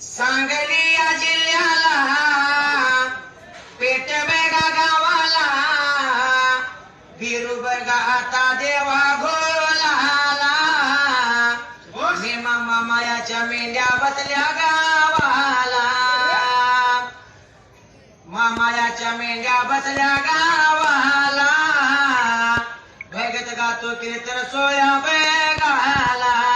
सांगली या जिल्ह्याला पेटबेगा गावाला बिरुबगा आता देवा घोला भीमा मामायाच्या मेंढ्या बसल्या गावाला. मामायाच्या मेंढ्या बसल्या गावाला. भगत गातो कीर्तन सोया बेगाला.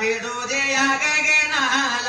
ಬಿಡುವುದೇ ಆಗಗೆ ನಾಲ